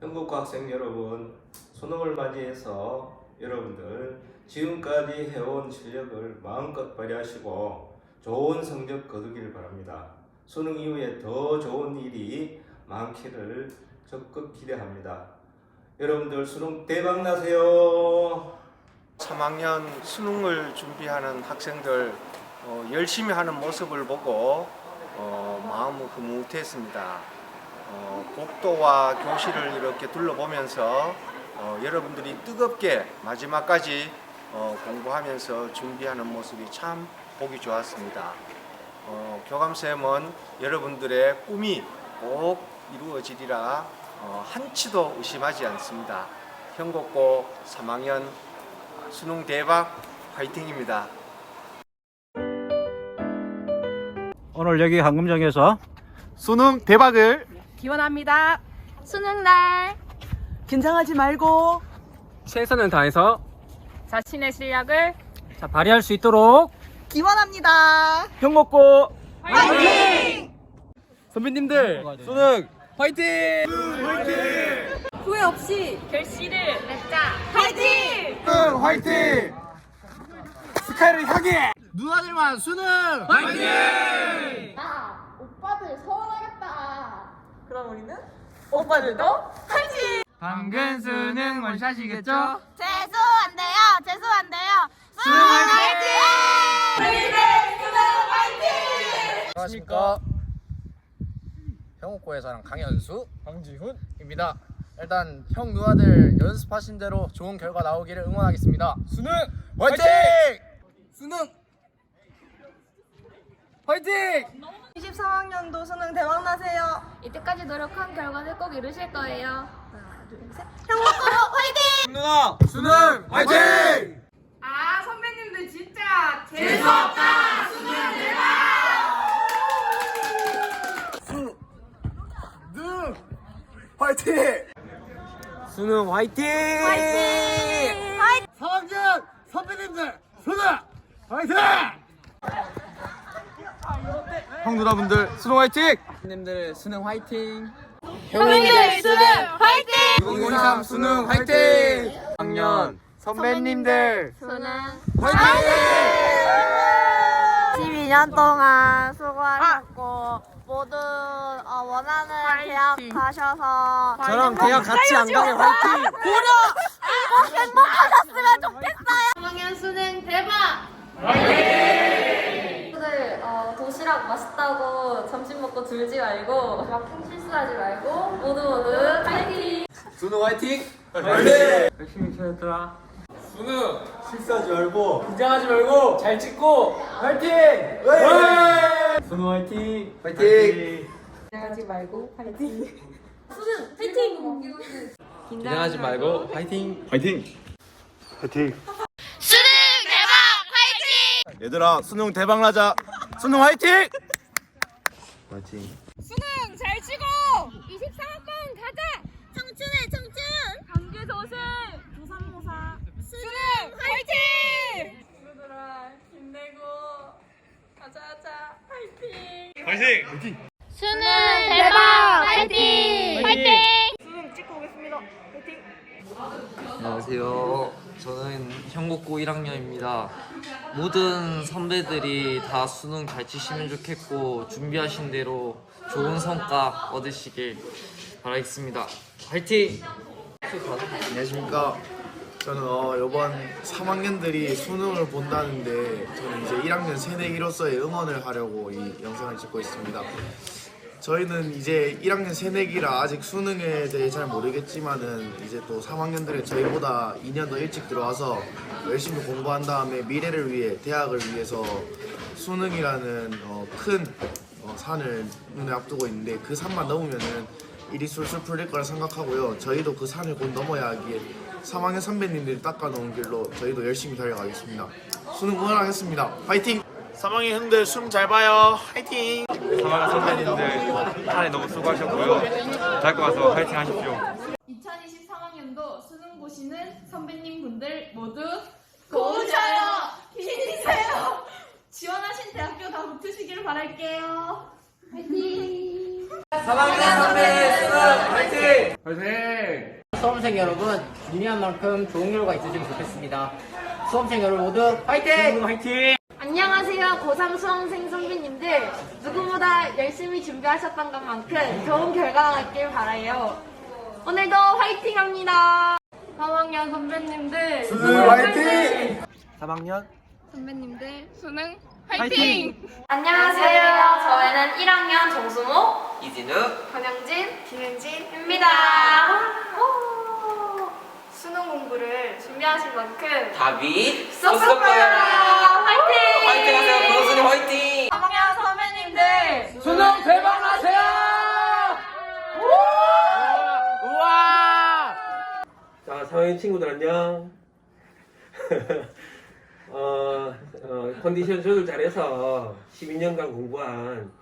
한국 학생 여러분, 수능을 맞이해서 여러분들 지금까지 해온 실력을 마음껏 발휘하시고 좋은 성적 거두길 바랍니다. 수능 이후에 더 좋은 일이 많기를 적극 기대합니다. 여러분들 수능 대박 나세요. 3학년 수능을 준비하는 학생들 어, 열심히 하는 모습을 보고 어, 마음이 흐뭇했습니다. 어, 복도와 교실을 이렇게 둘러보면서 어, 여러분들이 뜨겁게 마지막까지 어, 공부하면서 준비하는 모습이 참 보기 좋았습니다. 어, 교감쌤은 여러분들의 꿈이 꼭 이루어지리라 어, 한치도 의심하지 않습니다. 현곡고 3학년 수능 대박 화이팅입니다. 오늘 여기 황금정에서 수능 대박을 기원합니다. 수능날 긴장하지 말고 최선을 다해서 자신의 실력을 자, 발휘할 수 있도록 기원합니다. 형 먹고 화이팅! 선배님들 수능 화이팅! 후회 없이 결실을 맺자. 파이팅! 수능 화이팅! 스카이를 향해! 누나들만 수능 화이팅! 아, 오빠들 서운하겠다. 그럼 우리는 오빠들도 파이팅! 방금 수능 원샷이겠죠? 재수 안 돼요. 재수 안 돼요. 수능 안녕하십니까 형옥고에 사는 강현수 강지훈입니다 일단 형 누나들 연습하신 대로 좋은 결과 나오기를 응원하겠습니다 수능 화이팅! 수능 화이팅! 23학년도 수능 대박 나세요. 이때까지 노력한 결과를 꼭 이루실 거예요. 누나 수능 화이팅! 아 선배님들 진짜 재수 없다. 수능 화이팅! 수능 화이팅! 화이팅! 3학년 선배님들 수능 화이팅! 형 누나분들 수능 화이팅! 선배님들 수능 화이팅! 선배님들 수능 화이팅! 2023 수능 화이팅! 학년 선배님들 수능 화이팅! 12년 동안 수고하셨고 모두 어, 원하는 대학 가셔서 저랑 대학 같이 안 가게 화이팅! 꼭 행복하셨으면 좋겠어요. 3학년 수능 대박! 도 시락 맛있다고 점심 먹고 들지 말고 막풍 실수하지 말고 모두 모두 파이팅! 수능 화이팅! 열심히 찾았더라 수능 실수하지 말고 긴장하지 말고 잘 찍고 화이팅! 수능 화이팅! 화이팅! 긴장하지 말고 파이팅! 수능 화이팅! 긴장하지 말고 화이팅! 화이팅! 화이팅! 수능 대박 화이팅! 얘들아 수능 대박 나자 수능 화이팅! 화이팅! 수능 잘 치고 23학번 가자! 청춘의 청춘! 강제 도생! 조삼모사! 수능 화이팅! 친구들아 힘내고 가자 하자 화이팅! 화이팅! 수능 대박 화이팅! 화이팅! 수능 찍고 오겠습니다. 파이팅! 안녕하세요. 저는 현곡고 1학년입니다. 모든 선배들이 다 수능 잘 치시면 좋겠고 준비하신 대로 좋은 성과 얻으시길 바라겠습니다. 화이팅! 안녕하십니까. 저는 어, 이번 3학년들이 수능을 본다는데 저는 이제 1학년 새내기로서의 응원을 하려고 이 영상을 찍고 있습니다. 저희는 이제 1학년 새내기라 아직 수능에 대해 잘 모르겠지만은 이제 또 3학년들은 저희보다 2년 더 일찍 들어와서 열심히 공부한 다음에 미래를 위해 대학을 위해서 수능이라는 어, 큰 어, 산을 눈에 앞두고 있는데 그 산만 넘으면은 일이 술술 풀릴 거라 생각하고요. 저희도 그 산을 곧 넘어야 하기에 3학년 선배님들이 닦아놓은 길로 저희도 열심히 달려가겠습니다. 수능 응원하겠습니다. 파이팅! 3학년 형들 수능 잘 봐요. 파이팅! 3학년 선배님들 한 해 너무 수고하셨고요 대학교 가서 화이팅 하십시오 2023학년도 수능 보시는 선배님 분들 모두 고우셔요! 힘내세요! 지원하신 대학교 다 붙으시길 바랄게요. 화이팅! 3학년 선배 수능 화이팅! 화이팅! 수험생 여러분 준비한 만큼 좋은 결과 있으시면 좋겠습니다. 수험생 여러분 모두 화이팅! 화이팅! 안녕하세요. 고3 수험생 선배님들. 누구보다 열심히 준비하셨던 것만큼 좋은 결과가 있길 바라요. 오늘도 화이팅 합니다. 3학년 선배님들. 수능 화이팅! 3학년 선배님들 수능 화이팅! 안녕하세요. 저희는 1학년 정수모, 이진우 권영진, 김은진입니다. 수능 공부를 준비하신 만큼 답이 쏙쏙 보여라. 화이팅! 화이팅 하세요 변호수님 화이팅 3학년 선배님들 수능 대박 나세요! 우와! 자 3학년 친구들 안녕 어, 어, 컨디션 조절 잘해서 12년간 공부한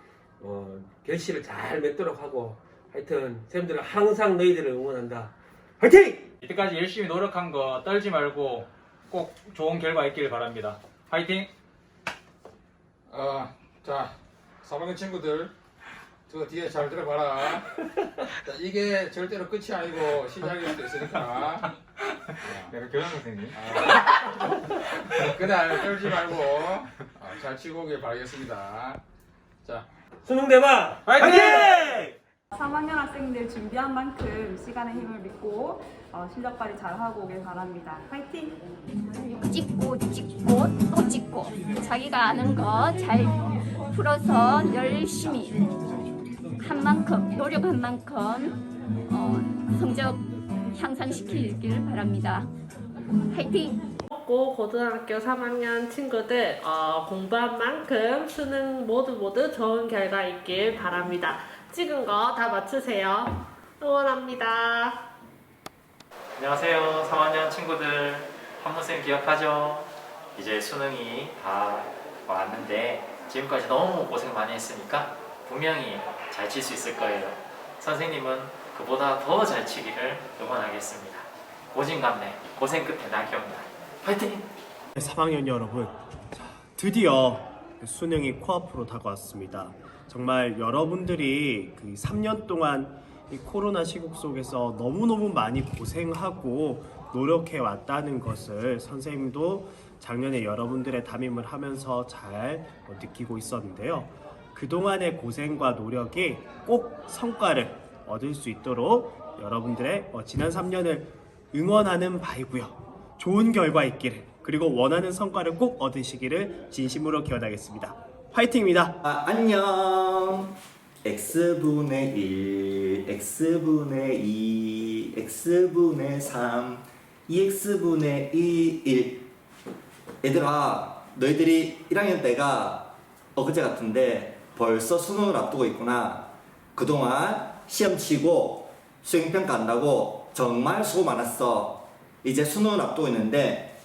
어, 결실을 잘 맺도록 하고 하여튼 쌤들은 항상 너희들을 응원한다 화이팅! 이때까지 열심히 노력한 거 떨지 말고 꼭 좋은 결과 있기를 바랍니다. 화이팅! 어, 자, 3학년 친구들, 저 뒤에 잘 들어봐라. 자, 이게 절대로 끝이 아니고 시작일 수도 있으니까. 내가 교장 선생님. 그날 떨지 말고 어, 잘 치고 오길 바라겠습니다. 자, 수능 대박 화이팅! 3학년 학생들 준비한 만큼 시간의 힘을 믿고 어, 실력 발휘 잘 하고 오길 바랍니다. 화이팅! 찍고 찍고 또 찍고 자기가 아는 거 잘 풀어서 열심히 한 만큼 노력한 만큼 어, 성적 향상시키길 바랍니다. 화이팅! 고 고등학교 3학년 친구들 어, 공부한 만큼 수능 모두 모두 좋은 결과 있길 바랍니다. 찍은 거 다 맞추세요. 응원합니다. 안녕하세요. 3학년 친구들. 한문쌤 기억하죠? 이제 수능이 다 왔는데 지금까지 너무 고생 많이 했으니까 분명히 잘 칠 수 있을 거예요. 선생님은 그보다 더 잘 치기를 응원하겠습니다. 고진감래, 고생 끝에 온다. 화이팅! 3학년 여러분, 자, 드디어 수능이 코앞으로 다가왔습니다. 정말 여러분들이 그 3년 동안 이 코로나 시국 속에서 너무너무 많이 고생하고 노력해 왔다는 것을 선생님도 작년에 여러분들의 담임을 하면서 잘 어, 느끼고 있었는데요. 그동안의 고생과 노력이 꼭 성과를 얻을 수 있도록 여러분들의 어, 지난 3년을 응원하는 바이고요. 좋은 결과 있기를 그리고 원하는 성과를 꼭 얻으시기를 진심으로 기원하겠습니다. 화이팅입니다. 아, 안녕. x분의 1, x분의 2, x분의 3, 2x분의 2, 1. 얘들아, 너희들이 1학년 때가 엊그제 같은데 벌써 수능을 앞두고 있구나. 그동안 시험 치고 수행평가 한다고 정말 수고 많았어. 이제 수능을 앞두고 있는데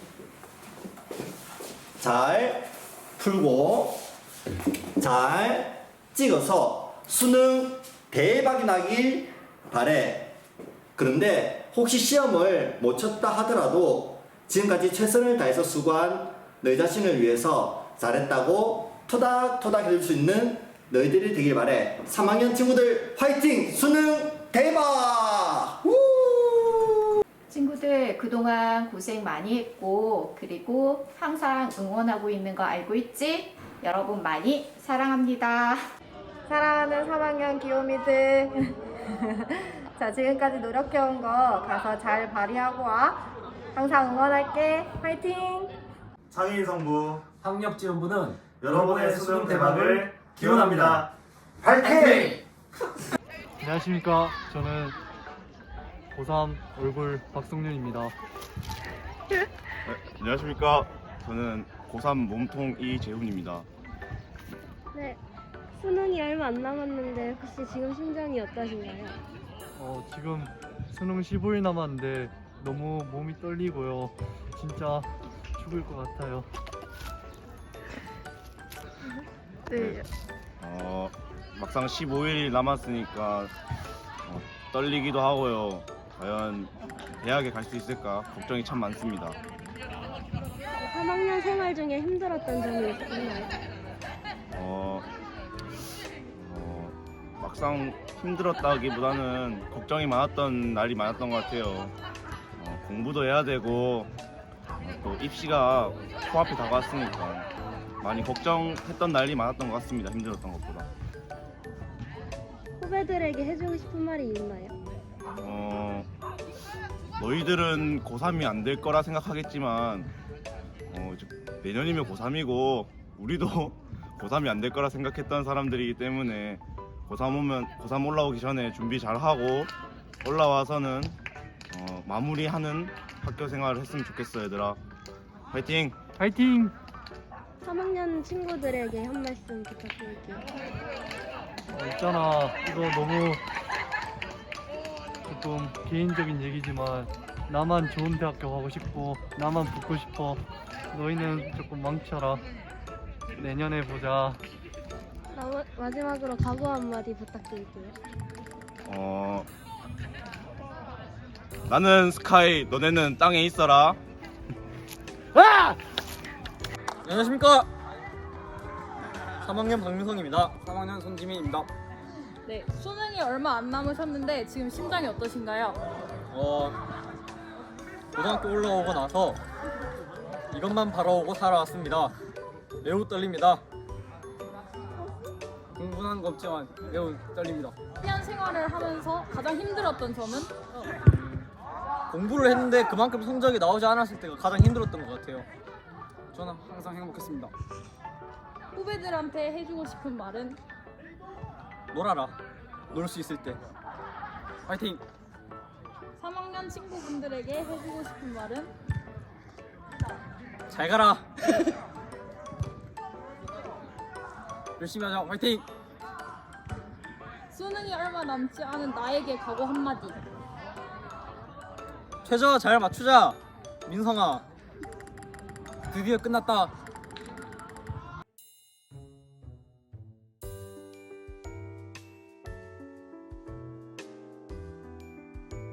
잘 풀고 잘 찍어서 수능 대박이 나길 바래. 그런데 혹시 시험을 못 쳤다 하더라도 지금까지 최선을 다해서 수고한 너희 자신을 위해서 잘했다고 토닥토닥 해줄 수 있는 너희들이 되길 바래. 3학년 친구들 화이팅! 수능 대박! 우! 친구들 그동안 고생 많이 했고 그리고 항상 응원하고 있는 거 알고 있지? 여러분 많이 사랑합니다. 사랑하는 3학년 귀요미들. 자, 지금까지 노력해온 거 가서 잘 발휘하고 와. 항상 응원할게. 화이팅! 상위 성부 학력 지원부는 여러분의 수능 대박을 기원합니다. 화이팅! 안녕하십니까 저는 고3 얼굴 박성윤입니다 안녕하십니까 저는 고3 몸통 이재훈입니다 네, 수능이 얼마 안 남았는데 혹시 지금 심정이 어떠신가요? 어, 지금 수능 15일 남았는데 너무 몸이 떨리고요 진짜 죽을 것 같아요 네. 어, 막상 15일 남았으니까 어, 떨리기도 하고요 과연 대학에 갈 수 있을까 걱정이 참 많습니다 3학년 생활 중에 힘들었던 점이 있었나요? 막상 힘들었다기보다는 걱정이 많았던 날이 많았던 것 같아요. 어, 공부도 해야 되고 어, 또 입시가 코앞에 다가왔으니까 많이 걱정했던 날이 많았던 것 같습니다. 힘들었던 것보다. 후배들에게 해주고 싶은 말이 있나요? 어, 너희들은 고3이 안 될 거라 생각하겠지만 어, 이제 내년이면 고3이고 우리도 고3이 안 될 거라 생각했던 사람들이기 때문에 고3 오면 고3 올라오기 전에 준비 잘 하고 올라와서는 어, 마무리하는 학교 생활을 했으면 좋겠어 얘들아. 화이팅! 파이팅! 3학년 친구들에게 한 말씀 부탁드릴게요. 어, 있잖아 이거 너무 조금 개인적인 얘기지만 나만 좋은 대학교 가고 싶고 나만 붙고 싶어 너희는 조금 망쳐라 내년에 보자 나, 마지막으로 각오 한마디 부탁드릴게요. 어, 나는 스카이, 너네는 땅에 있어라. 안녕하십니까 3학년 박민성입니다 3학년 손지민입니다 네, 수능이 얼마 안 남으셨는데 지금 심장이 어떠신가요? 어 고등학교 올라오고 나서 이것만 바라보고 살아왔습니다 매우 떨립니다 거 없지만 매우 떨립니다. 1년 생활을 하면서 가장 힘들었던 점은? 공부를 했는데 그만큼 성적이 나오지 않았을 때가 가장 힘들었던 것 같아요. 저는 항상 행복했습니다. 후배들한테 해주고 싶은 말은? 놀아라. 놀 수 있을 때. 화이팅! 3학년 친구분들에게 해주고 싶은 말은? 잘 가라. 열심히 하자. 화이팅 수능이 얼마 남지 않은 나에게 각오 한마디. 최저 잘 맞추자 민성아 드디어 끝났다